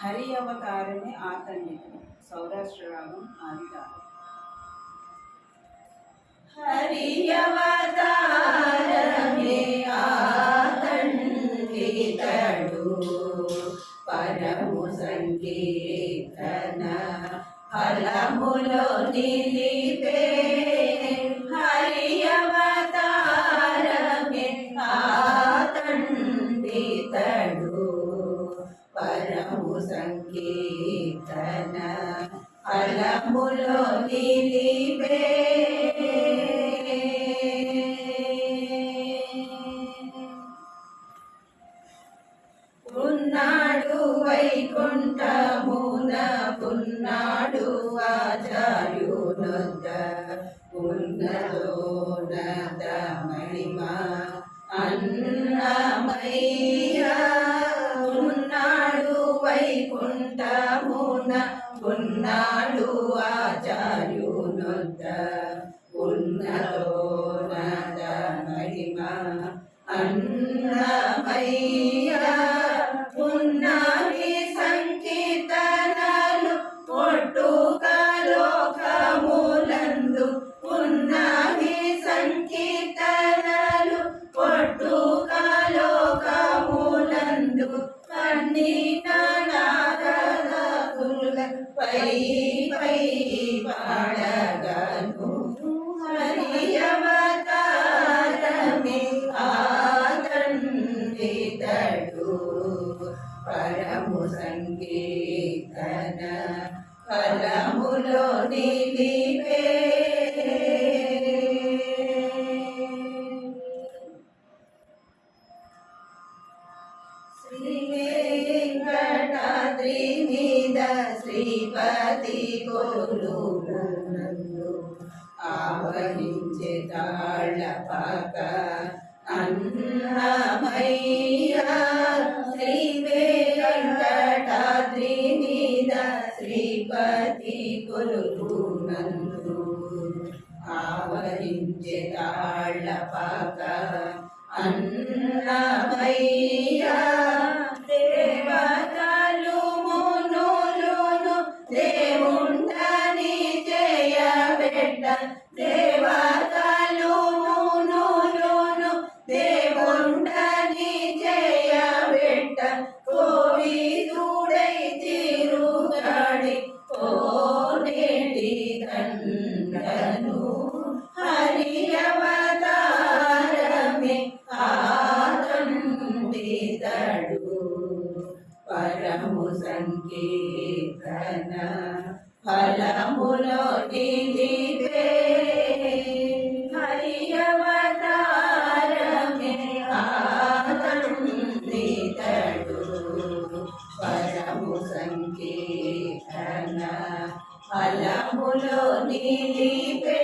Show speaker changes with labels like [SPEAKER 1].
[SPEAKER 1] हरि
[SPEAKER 2] अवतार में आतंक सौराष्ट्र रागम आदिकार हरि अवतार में संकीर्तन పరము సంకీర్తన ఫలములో నిలిపే ఉన్నాడు వైకుంఠమున ఉన్నాడు ఆచార్యునొద్ద. ఉన్నతోన్నత మహిమ అన్నమయీ వైకుంఠమున ఉన్నాడు ఆచార్యునొద్ద ఉన్నతోన్నత మహిమ అన్నమయ్య. నారదుల పై పై పాడగను హరియవతారమే ఆదండితడు పరము సంకీర్తన ఫలములో నిలిపే శ్రీ వెంకటాద్రి మీద శ్రీపతి కొలునందు ఆవహించే తాళ్ళ పాక అన్నమయ్య. శ్రీ వెంకటాద్రి మీద శ్రీపతి కొలునందు ఆవహించే తాళ్ళ పాక అన్నమయ్యా. కోవిదుడై తిరుగాడి కోనేటి దండను హరి అవతారమే ఆదండితడు పరము సంకీర్తన ఫలములో నిలిపే ఫలములో నిలిపే